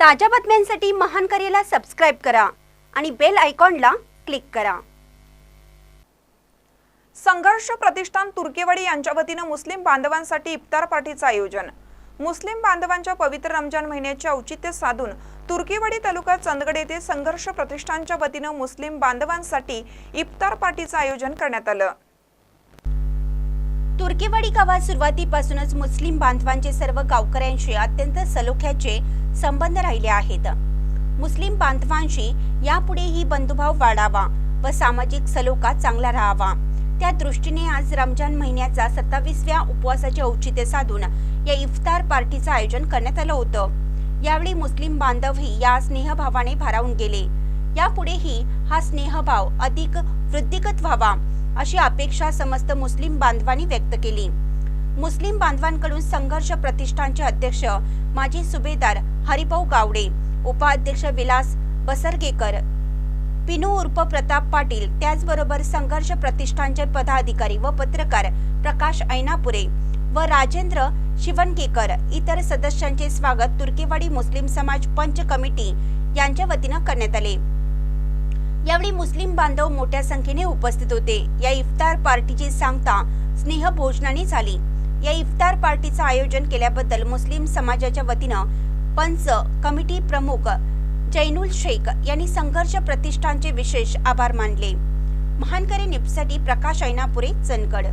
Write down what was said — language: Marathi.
ताज्या बातम्यांसाठी महान करेला सबस्क्राईब करा आणि बेल आयकॉनला क्लिक करा. संघर्ष प्रतिष्ठान तुर्केवाडी यांच्या वतीनं मुस्लिम बांधवांसाठी इफ्तार पार्टीचं आयोजन. मुस्लिम बांधवांच्या पवित्र रमजान महिन्याचे औचित्य साधून तुर्केवाडी तालुका चंदगड येथे संघर्ष प्रतिष्ठानच्या वतीनं मुस्लिम बांधवांसाठी इफ्तार पार्टीचं आयोजन करण्यात आलं. तुर्केवाडी गावात सुरुवातीपासूनच मुस्लिम बांधवांचे सर्व गावकऱ्यांशी अत्यंत सलोख्याचे संबंध राहिले आहेत. मुस्लिम बांधवांशी यापुढेही बंधुभाव वाढावा व सामाजिक सलोखा चांगला राहावा. त्या दृष्टीने आज रमजान महिन्याचा सत्तावीसव्या उपवासाचे औचित्य साधून या इफ्तार पार्टीचं आयोजन करण्यात आलं होतं. यावेळी मुस्लिम बांधवही या स्नेहभावाने भारावून गेले. यापुढेही हा स्नेहभाव अधिक वृद्धिगत व्हावा अशी अपेक्षा समस्त मुस्लिम बांधवांनी व्यक्त केली. मुस्लिम बांधवांकडून संघर्ष प्रतिष्ठानचे अध्यक्ष माजी सुभेदार हरिभाऊ गावडे उपाध्यक्ष विलास बसरगेकर पिनू उर्फ प्रताप पाटील त्याचबरोबर संघर्ष प्रतिष्ठानचे पदाधिकारी व पत्रकार प्रकाश ऐनापुरे व राजेंद्र शिवणकेकर इतर सदस्यांचे स्वागत तुर्केवाडी मुस्लिम समाज पंच कमिटी यांच्या वतीनं करण्यात आले. यावेळी मुस्लिम बांधव मोठ्या संख्येने उपस्थित होते. या इफ्तार पार्टीची सांगता स्नेह भोजनाने झाली. या इफ्तार पार्टीचं आयोजन केल्याबद्दल मुस्लिम समाजाच्या वतीनं पंच कमिटी प्रमुख जैनुल शेख यांनी संघर्ष प्रतिष्ठानचे विशेष आभार मानले. महानकरी निपसाठी प्रकाश ऐनापुरे चनकड